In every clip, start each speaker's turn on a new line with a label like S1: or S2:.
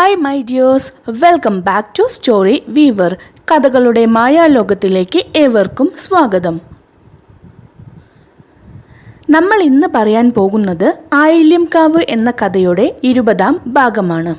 S1: Hi my dears welcome back to story weaver കഥകളുടെ മായാലോകത്തിലേക്ക് ഏവർക്കും സ്വാഗതം. നമ്മൾ ഇന്ന് പറയാൻ പോകുന്നത് ആയില്യംകാവ് എന്ന കഥയുടെ ഇരുപതാം ഭാഗമാണ്.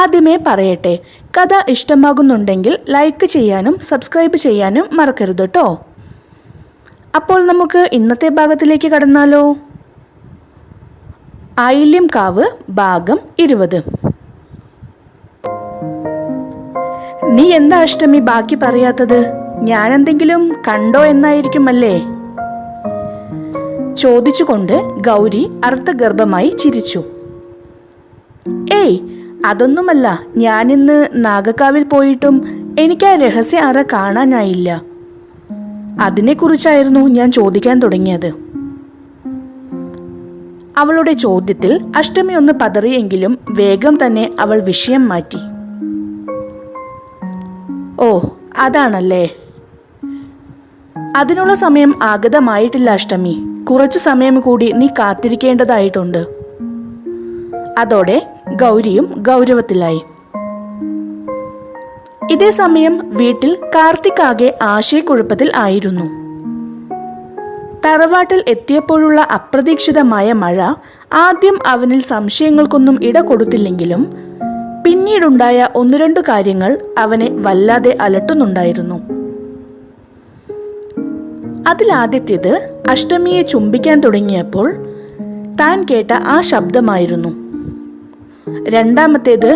S1: ആദ്യമേ പറയട്ടെ കഥ ഇഷ്ടമാകുന്നുണ്ടെങ്കിൽ ലൈക്ക് ചെയ്യാനും സബ്സ്ക്രൈബ് ചെയ്യാനും മറക്കരുത് കേട്ടോ അപ്പോൾ നമുക്ക് ഇന്നത്തെ ഭാഗത്തിലേക്ക് കടന്നാലോ? ആയില്യം കാവ് ഭാഗം ഇരുപത്. നീ എന്താ അഷ്ടമി ബാക്കി പറയാത്തത്? ഞാൻ എന്തെങ്കിലും കണ്ടോ എന്നായിരിക്കും അല്ലേ ചോദിച്ചുകൊണ്ട് ഗൗരി അർത്ഥഗർഭമായി ചിരിച്ചു. ഏയ് അതൊന്നുമല്ല. ഞാനിന്ന് നാഗക്കാവിൽ പോയിട്ടും എനിക്ക് ആ രഹസ്യ അറ കാണാനായില്ല. അതിനെക്കുറിച്ചായിരുന്നു ഞാൻ ചോദിക്കാൻ തുടങ്ങിയത്. അവളുടെ ചോദ്യത്തിൽ അഷ്ടമി ഒന്ന് പതറിയെങ്കിലും വേഗം തന്നെ അവൾ വിഷയം മാറ്റി. ഓ അതാണല്ലേ? അതിനുള്ള സമയം ആഗതമായിട്ടില്ല അഷ്ടമി. കുറച്ചു സമയം കൂടി നീ കാത്തിരിക്കേണ്ടതായിട്ടുണ്ട്. അതോടെ ഗൗരിയും ഗൗരവത്തിലായി. ഇതേ സമയം വീട്ടിൽ കാർത്തിക് ആകെ ആശയക്കുഴപ്പത്തിൽ ആയിരുന്നു. തറവാട്ടിൽ എത്തിയപ്പോഴുള്ള അപ്രതീക്ഷിതമായ മഴ ആദ്യം അവനിൽ സംശയങ്ങൾക്കൊന്നും ഇട കൊടുത്തില്ലെങ്കിലും പിന്നീടുണ്ടായ ഒന്ന് രണ്ടു കാര്യങ്ങൾ അവനെ വല്ലാതെ അലട്ടുന്നുണ്ടായിരുന്നു. അതിലാദ്യത്തേത് അഷ്ടമിയെ ചുംബിക്കാൻ തുടങ്ങിയപ്പോൾ താൻ കേട്ട ആ ശബ്ദമായിരുന്നു. രണ്ടാമത്തേത്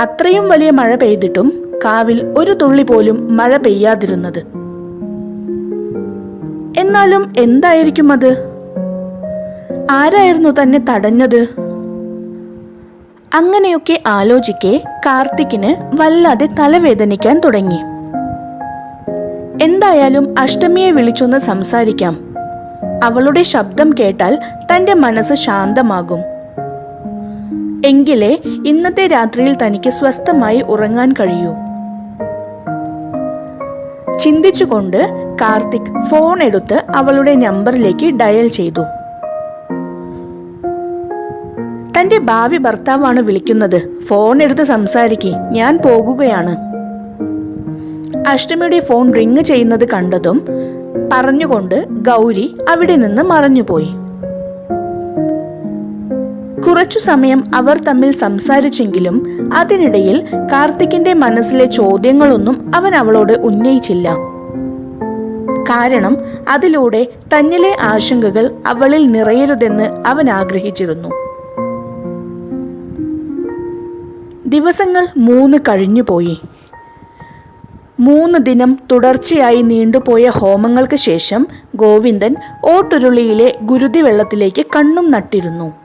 S1: അത്രയും വലിയ മഴ പെയ്തിട്ടും കാവിൽ ഒരു തുള്ളി പോലും മഴ പെയ്യാതിരുന്നത്. എന്നാലും എന്തായിരിക്കും അത്? ആരായിരുന്നു തന്നെ തടഞ്ഞത്? അങ്ങനെയൊക്കെ ആലോചിക്കെ കാർത്തിക്കിന് വല്ലാതെ തലവേദനിക്കാൻ തുടങ്ങി. എന്തായാലും അഷ്ടമിയെ വിളിച്ചൊന്ന് സംസാരിക്കാം. അവളുടെ ശബ്ദം കേട്ടാൽ തന്റെ മനസ്സ് ശാന്തമാകും. എങ്കിലേ ഇന്നത്തെ രാത്രിയിൽ തനിക്ക് സ്വസ്ഥമായി ഉറങ്ങാൻ കഴിയൂ. ചിന്തിച്ചുകൊണ്ട് കാർത്തിക് ഫോൺ എടുത്ത് അവളുടെ നമ്പറിലേക്ക് ഡയൽ ചെയ്തു. തന്റെ ഭാവി ഭർത്താവാണ് വിളിക്കുന്നത്. ഫോൺ എടുത്ത് സംസാരിക്കെ. ഞാൻ പോകുകയാണ്. അഷ്ടമിയുടെ ഫോൺ റിങ് ചെയ്യുന്നത് കണ്ടതും പറഞ്ഞുകൊണ്ട് ഗൗരി അവിടെ നിന്ന് മറഞ്ഞുപോയി. കുറച്ചു സമയം അവർ തമ്മിൽ സംസാരിച്ചെങ്കിലും അതിനിടയിൽ കാർത്തിക്കിന്റെ മനസ്സിലെ ചോദ്യങ്ങളൊന്നും അവൻ അവളോട് ഉന്നയിച്ചില്ല. കാരണം അതിലൂടെ തന്നിലെ ആശങ്കകൾ അവളിൽ നിറയരുതെന്ന് അവൻ ആഗ്രഹിച്ചിരുന്നു. ദിവസങ്ങൾ മൂന്ന് കഴിഞ്ഞുപോയി മൂന്ന് ദിനം തുടർച്ചയായി നീണ്ടുപോയ ഹോമങ്ങൾക്ക് ശേഷം ഗോവിന്ദൻ ഓട്ടുരുളിയിലെ ഗുരുതി വെള്ളത്തിലേക്ക് കണ്ണും നട്ടിരുന്നു.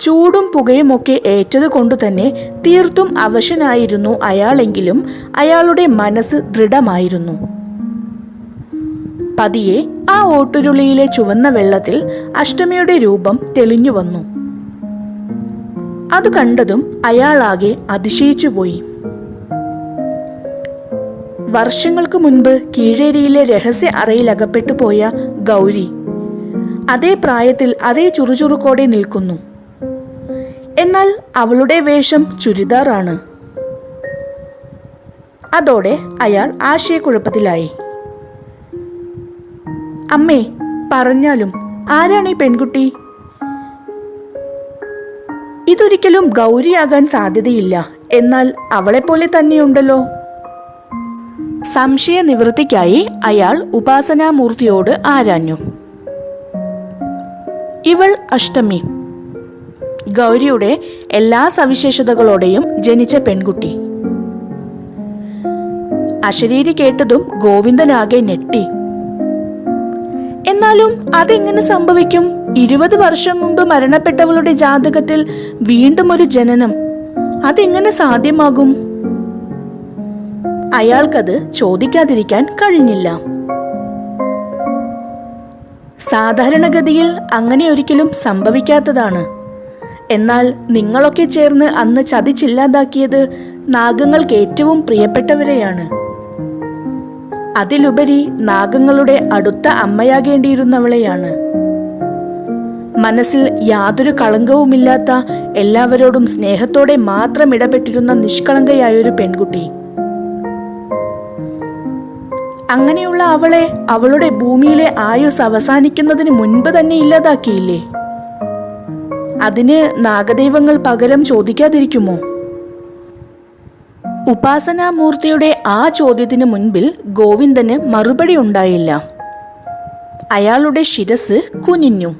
S1: ചൂടും പുകയുമൊക്കെ ഏറ്റതുകൊണ്ടു തന്നെ തീർത്തും അവശനായിരുന്നു അയാളെങ്കിലും അയാളുടെ മനസ്സ് ദൃഢമായിരുന്നു. പതിയെ ആ ഓട്ടുരുളിയിലെ ചുവന്ന വെള്ളത്തിൽ അഷ്ടമിയുടെ രൂപം തെളിഞ്ഞു വന്നു അത് കണ്ടതും അയാളാകെ അതിശയിച്ചുപോയി. വർഷങ്ങൾക്ക് മുൻപ് കീഴേരിയിലെ രഹസ്യ അറയിൽ അകപ്പെട്ടു പോയ ഗൗരി അതേ പ്രായത്തിൽ അതേ ചുറുചുറുക്കോടെ നിൽക്കുന്നു. എന്നാൽ അവളുടെ വേഷം ചുരിദാറാണ്. അതോടെ അയാൾ ആശയക്കുഴപ്പത്തിലായി. അമ്മേ പറഞ്ഞാലും ആരാണ് ഈ പെൺകുട്ടി? ഇതൊരിക്കലും ഗൗരിയാകാൻ സാധ്യതയില്ല. എന്നാൽ അവളെപ്പോലെ തന്നെയുണ്ടല്ലോ. സംശയ നിവൃത്തിക്കായി അയാൾ ഉപാസനാമൂർത്തിയോട് ആരാഞ്ഞു. ഇവൾ അഷ്ടമി. ഗൗരിയുടെ എല്ലാ സവിശേഷതകളോടെയും ജനിച്ച പെൺകുട്ടി. അശരീരി കേട്ടതും ഗോവിന്ദനാകെ ഞെട്ടി. എന്നാലും അതെങ്ങനെ സംഭവിക്കും? ഇരുപത് വർഷം മുമ്പ് മരണപ്പെട്ടവളുടെ ജാതകത്തിൽ വീണ്ടും ഒരു ജനനം. അതെങ്ങനെ സാധ്യമാകും? അയാൾക്കത് ചോദിക്കാതിരിക്കാൻ കഴിഞ്ഞില്ല. സാധാരണഗതിയിൽ അങ്ങനെ ഒരിക്കലും സംഭവിക്കാത്തതാണ്. എന്നാൽ നിങ്ങളൊക്കെ ചേർന്ന് അന്ന് ചതിച്ചില്ലാതാക്കിയത് നാഗങ്ങൾക്ക് ഏറ്റവും പ്രിയപ്പെട്ടവരെയാണ്. അതിലുപരി നാഗങ്ങളുടെ അടുത്ത അമ്മയാകേണ്ടിയിരുന്നവളെയാണ്. മനസ്സിൽ യാതൊരു കളങ്കവുമില്ലാത്ത എല്ലാവരോടും സ്നേഹത്തോടെ മാത്രം ഇടപെട്ടിരുന്ന നിഷ്കളങ്കയായൊരു പെൺകുട്ടി. അങ്ങനെയുള്ള അവളെ അവളുടെ ഭൂമിയിലെ ആയുസ് അവസാനിക്കുന്നതിന് മുൻപ് തന്നെ ഇല്ലാതാക്കിയില്ലേ? അതിന് നാഗദൈവങ്ങൾ പകരം ചോദിക്കാതിരിക്കുമോ? ഉപാസനാമൂർത്തിയുടെ ആ ചോദ്യത്തിന് മുൻപിൽ ഗോവിന്ദന് മറുപടി ഉണ്ടായില്ല. അയാളുടെ ശിരസ് കുനിഞ്ഞു.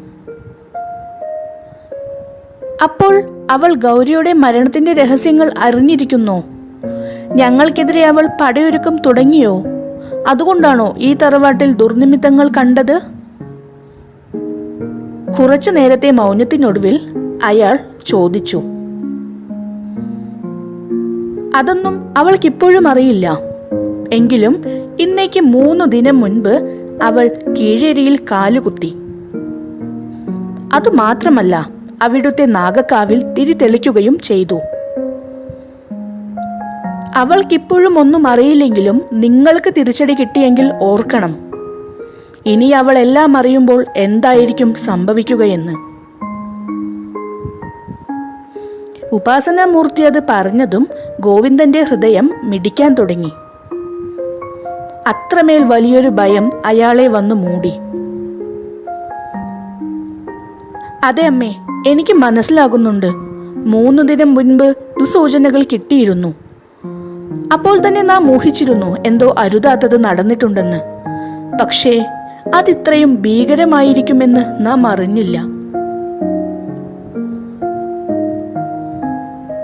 S1: അപ്പോൾ അവൾ ഗൗരിയുടെ മരണത്തിന്റെ രഹസ്യങ്ങൾ അറിഞ്ഞിരിക്കുന്നു. ഞങ്ങൾക്കെതിരെ അവൾ പടയൊരുക്കം തുടങ്ങിയോ? അതുകൊണ്ടാണോ ഈ തറവാട്ടിൽ ദുർനിമിത്തങ്ങൾ കണ്ടത്? കുറച്ചു നേരത്തെ മൗനത്തിനൊടുവിൽ അയാൾ ചോദിച്ചു. അതൊന്നും അവൾക്കിപ്പോഴും അറിയില്ല. എങ്കിലും ഇന്നേക്ക് മൂന്നു ദിനം മുൻപ് അവൾ കീഴേരിയിൽ കാലുകുത്തി. അതുമാത്രമല്ല അവിടുത്തെ നാഗക്കാവിൽ തിരിതെളിക്കുകയും ചെയ്തു. അവൾക്കിപ്പോഴും ഒന്നും അറിയില്ലെങ്കിലും നിങ്ങൾക്ക് തിരിച്ചടി കിട്ടിയെങ്കിൽ ഓർക്കണം. ഇനി അവൾ എല്ലാം അറിയുമ്പോൾ എന്തായിരിക്കും സംഭവിക്കുകയെന്ന്. ഉപാസനാമൂർത്തി അത് പറഞ്ഞതും ഗോവിന്ദന്റെ ഹൃദയം മിടിക്കാൻ തുടങ്ങി. അത്രമേൽ വലിയൊരു ഭയം അയാളെ വന്നു മൂടി. അതെ അമ്മേ എനിക്ക് മനസ്സിലാകുന്നുണ്ട്. മൂന്നു ദിനം മുൻപ് ദുസൂചനകൾ കിട്ടിയിരുന്നു. അപ്പോൾ തന്നെ നാം മോഹിച്ചിരുന്നു എന്തോ അരുതാത്തത് നടന്നിട്ടുണ്ടെന്ന്. പക്ഷേ അതിത്രയും ഭീകരമായിരിക്കുമെന്ന് നാം അറിഞ്ഞില്ല.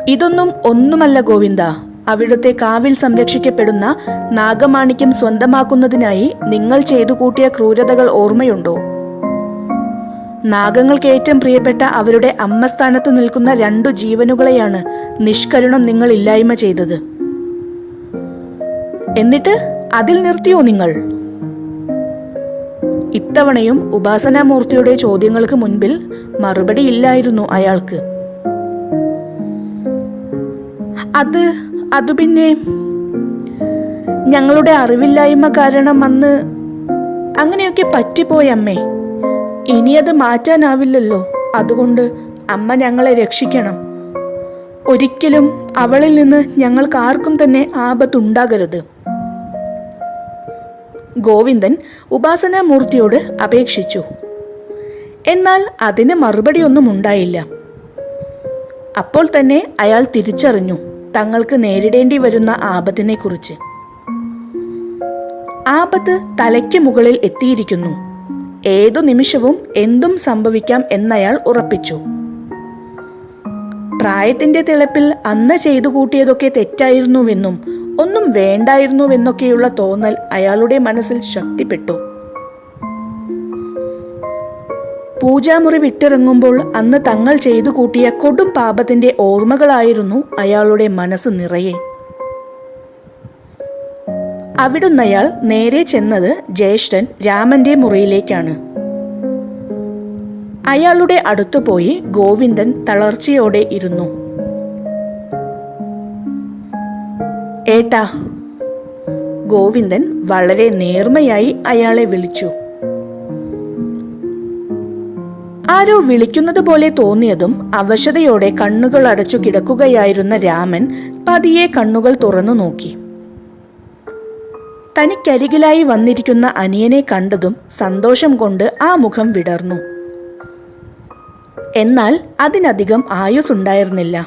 S1: ഇതൊന്നും ഒന്നുമല്ല ഗോവിന്ദ. അവിടുത്തെ കാവിൽ സംരക്ഷിക്കപ്പെടുന്ന നാഗമാണിക്യം സ്വന്തമാക്കുന്നതിനായി നിങ്ങൾ ചെയ്തു കൂട്ടിയ ക്രൂരതകൾ ഓർമ്മയുണ്ടോ? നാഗങ്ങൾക്ക് ഏറ്റവും പ്രിയപ്പെട്ട അവരുടെ അമ്മസ്ഥാനത്ത് നിൽക്കുന്ന രണ്ടു ജീവനുകളെയാണ് നിഷ്കരുണം നിങ്ങൾ ഇല്ലായ്മ ചെയ്തത്. എന്നിട്ട് അതിൽ നിർത്തിയോ നിങ്ങൾ? ഇത്തവണയും ഉപാസനാമൂർത്തിയുടെ ചോദ്യങ്ങൾക്ക് മുൻപിൽ മറുപടി ഇല്ലായിരുന്നു അയാൾക്ക്. അത് അത് പിന്നെ ഞങ്ങളുടെ അറിവില്ലായ്മ കാരണം അന്ന് അങ്ങനെയൊക്കെ പറ്റിപ്പോയി അമ്മേ. ഇനി അത് മാറ്റാനാവില്ലല്ലോ. അതുകൊണ്ട് അമ്മ ഞങ്ങളെ രക്ഷിക്കണം. ഒരിക്കലും അവളിൽ നിന്ന് ഞങ്ങൾക്ക് ആർക്കും തന്നെ ആപത്തുണ്ടാകരുത്. ഗോവിന്ദൻ ഉപാസനാമൂർത്തിയോട് അപേക്ഷിച്ചു. എന്നാൽ അതിന് മറുപടിയൊന്നും ഉണ്ടായില്ല. അപ്പോൾ തന്നെ അയാൾ തിരിച്ചറിഞ്ഞു തങ്ങൾക്ക് നേരിടേണ്ടി വരുന്ന ആപത്തിനെക്കുറിച്ച്. ആപത്ത് തലയ്ക്ക് മുകളിൽ എത്തിയിരിക്കുന്നു. ഏതു നിമിഷവും എന്തും സംഭവിക്കാം എന്നയാൾ ഉറപ്പിച്ചു. പ്രായത്തിന്റെ തിളപ്പിൽ അന്ന് ചെയ്തു കൂട്ടിയതൊക്കെ തെറ്റായിരുന്നുവെന്നും ഒന്നും വേണ്ടായിരുന്നുവെന്നൊക്കെയുള്ള തോന്നൽ അയാളുടെ മനസ്സിൽ ശക്തിപ്പെട്ടു. പൂജാമുറി വിട്ടിറങ്ങുമ്പോൾ അന്ന് തങ്ങൾ ചെയ്തു കൂട്ടിയ കൊടും പാപത്തിന്റെ ഓർമ്മകളായിരുന്നു അയാളുടെ മനസ്സ് നിറയെ. അവിടുന്നയാൾ നേരെ ചെന്നത് ജ്യേഷ്ഠൻ രാമന്റെ മുറിയിലേക്കാണ്. അയാളുടെ അടുത്തു പോയി ഗോവിന്ദൻ തളർച്ചയോടെ ഇരുന്നു. ഏട്ടാ ഗോവിന്ദൻ വളരെ നേർമയായി അയാളെ വിളിച്ചു. ആരോ വിളിക്കുന്നത് പോലെ തോന്നിയതും അവശതയോടെ കണ്ണുകൾ അടച്ചു കിടക്കുകയായിരുന്ന രാമൻ പതിയെ കണ്ണുകൾ തുറന്നു നോക്കി. തനിക്കരികിലായി വന്നിരിക്കുന്ന അനിയനെ കണ്ടതും സന്തോഷം കൊണ്ട് ആ മുഖം വിടർന്നു. എന്നാൽ അതിനധികം ആയുസുണ്ടായിരുന്നില്ല.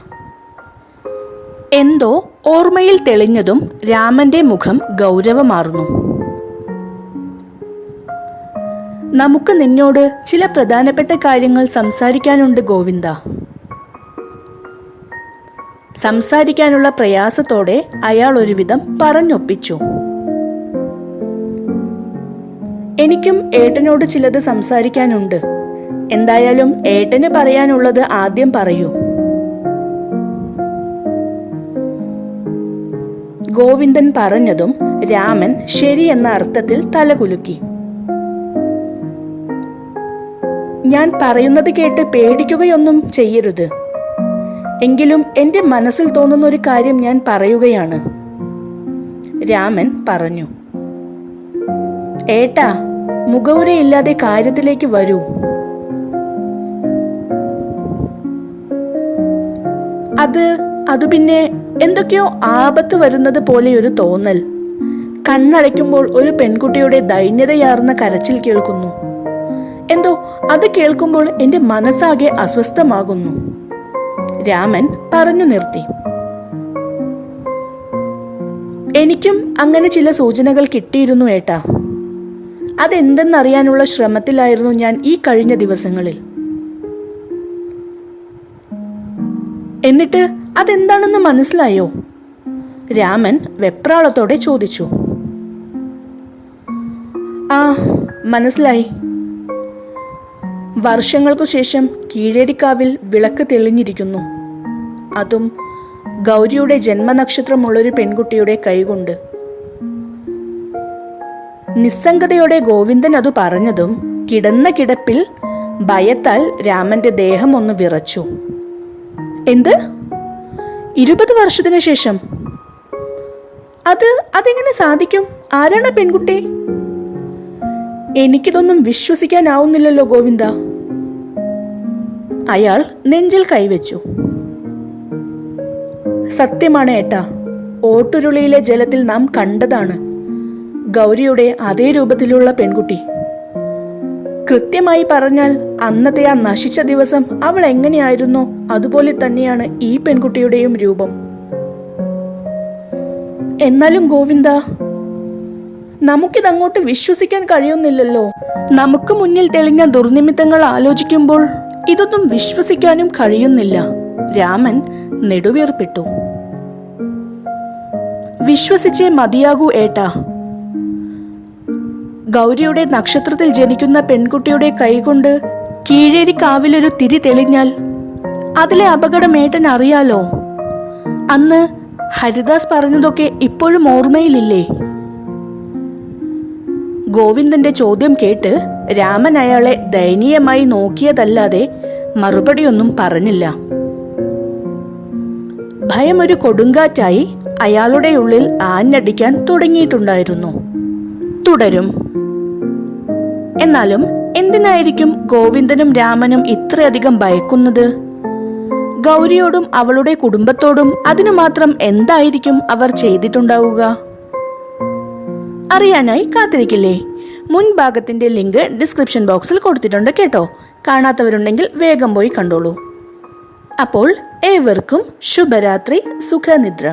S1: എന്തോ ഓർമ്മയിൽ തെളിഞ്ഞതും രാമന്റെ മുഖം ഗൗരവമാർന്നു. നമുക്ക് നിന്നോട് ചില പ്രധാനപ്പെട്ട കാര്യങ്ങൾ സംസാരിക്കാനുണ്ട് ഗോവിന്ദ. സംസാരിക്കാനുള്ള പ്രയാസത്തോടെ അയാൾ ഒരുവിധം പറഞ്ഞൊപ്പിച്ചു. എനിക്കും ഏട്ടനോട് ചിലത് സംസാരിക്കാനുണ്ട്. എന്തായാലും ഏട്ടന് പറയാനുള്ളത് ആദ്യം പറയൂ. ഗോവിന്ദൻ പറഞ്ഞതും രാമൻ ശരി എന്ന അർത്ഥത്തിൽ തലകുലുക്കി. ഞാൻ പറയുന്നത് കേട്ട് പേടിക്കുകയൊന്നും ചെയ്യരുത്. എങ്കിലും എന്റെ മനസ്സിൽ തോന്നുന്ന ഒരു കാര്യം ഞാൻ പറയുകയാണ്. രാമൻ പറഞ്ഞു ഏട്ടാ മുഖവുരയില്ലാതെ കാര്യത്തിലേക്ക് വരൂ. അത് അത് പിന്നെ എന്തൊക്കെയോ ആപത്ത് വരുന്നത് പോലെ ഒരു തോന്നൽ. കണ്ണടയ്ക്കുമ്പോൾ ഒരു പെൺകുട്ടിയുടെ ദൈന്യതയാർന്ന കരച്ചിൽ കേൾക്കുന്നു. എന്തോ അത് കേൾക്കുമ്പോൾ എന്റെ മനസ്സാകെ അസ്വസ്ഥമാകുന്നു. രാമൻ പറഞ്ഞു നിർത്തി. എനിക്കും അങ്ങനെ ചില സൂചനകൾ കിട്ടിയിരുന്നു ഏട്ടാ. അതെന്തെന്നറിയാനുള്ള ശ്രമത്തിലായിരുന്നു ഞാൻ ഈ കഴിഞ്ഞ ദിവസങ്ങളിൽ. എന്നിട്ട് അതെന്താണെന്ന് മനസ്സിലായോ? രാമൻ വെപ്രാളത്തോടെ ചോദിച്ചു. ആ മനസ്സിലായി. വർഷങ്ങൾക്കു ശേഷം കീഴേരിക്കാവിൽ വിളക്ക് തെളിഞ്ഞിരിക്കുന്നു. അതും ഗൗരിയുടെ ജന്മനക്ഷത്രമുള്ളൊരു പെൺകുട്ടിയുടെ കൈകൊണ്ട്. നിസ്സംഗതയോടെ ഗോവിന്ദൻ അത് പറഞ്ഞതും കിടന്ന കിടപ്പിൽ ഭയത്താൽ രാമന്റെ ദേഹം ഒന്ന് വിറച്ചു. എന്ത്? ഇരുപത് വർഷത്തിന് ശേഷം. അത് അതെങ്ങനെ സാധിക്കും? ആരാണ് പെൺകുട്ടി? എനിക്കിതൊന്നും വിശ്വസിക്കാനാവുന്നില്ലല്ലോ ഗോവിന്ദ. അയാൾ നെഞ്ചിൽ കൈവച്ചു. സത്യമാണ് ഏട്ടാ ഓട്ടുരുളിയിലെ ജലത്തിൽ നാം കണ്ടതാണ് ഗൗരിയുടെ അതേ രൂപത്തിലുള്ള പെൺകുട്ടി. കൃത്യമായി പറഞ്ഞാൽ അന്നത്തെ ആ നശിച്ച ദിവസം അവൾ എങ്ങനെയായിരുന്നോ? അതുപോലെ തന്നെയാണ് ഈ പെൺകുട്ടിയുടെയും രൂപം. എന്നാലും ഗോവിന്ദ നമുക്കിതങ്ങോട്ട് വിശ്വസിക്കാൻ കഴിയുന്നില്ലല്ലോ. നമുക്ക് മുന്നിൽ തെളിഞ്ഞ ദുർനിമിത്തങ്ങൾ ആലോചിക്കുമ്പോൾ ഇതൊന്നും വിശ്വസിക്കാനും കഴിയുന്നില്ല. രാമൻ നെടുവീർപ്പിട്ടു. വിശ്വസിച്ചേ മതിയാകൂ ഏട്ടാ. ഗൗരിയുടെ നക്ഷത്രത്തിൽ ജനിക്കുന്ന പെൺകുട്ടിയുടെ കൈകൊണ്ട് കീഴേരി കാവിലൊരു തിരി തെളിഞ്ഞാൽ അതിലെ അപകടം ഏട്ടൻ അറിയാലോ? അന്ന് ഹരിദാസ് പറഞ്ഞതൊക്കെ ഇപ്പോഴും ഓർമ്മയിലില്ലേ? ഗോവിന്ദന്റെ ചോദ്യം കേട്ട് രാമൻ അയാളെ ദയനീയമായി നോക്കിയതല്ലാതെ മറുപടിയൊന്നും പറഞ്ഞില്ല. ഭയം ഒരു കൊടുങ്കാറ്റായി അയാളുടെ ഉള്ളിൽ ആഞ്ഞടിക്കാൻ തുടങ്ങിയിട്ടുണ്ടായിരുന്നു. തുടരും. എന്നാലും എന്തിനായിരിക്കും ഗോവിന്ദനും രാമനും ഇത്രയധികം ഭയക്കുന്നത്? ഗൗരിയോടും അവളുടെ കുടുംബത്തോടും അതിനു മാത്രം എന്തായിരിക്കും അവർ ചെയ്തിട്ടുണ്ടാവുക? അറിയാനായി കാത്തിരിക്കില്ലേ? മുൻഭാഗത്തിന്റെ ലിങ്ക് ഡിസ്ക്രിപ്ഷൻ ബോക്സിൽ കൊടുത്തിട്ടുണ്ട് കേട്ടോ. കാണാത്തവരുണ്ടെങ്കിൽ വേഗം പോയി കണ്ടോളൂ. അപ്പോൾ ഏവർക്കും ശുഭരാത്രി സുഖനിദ്ര.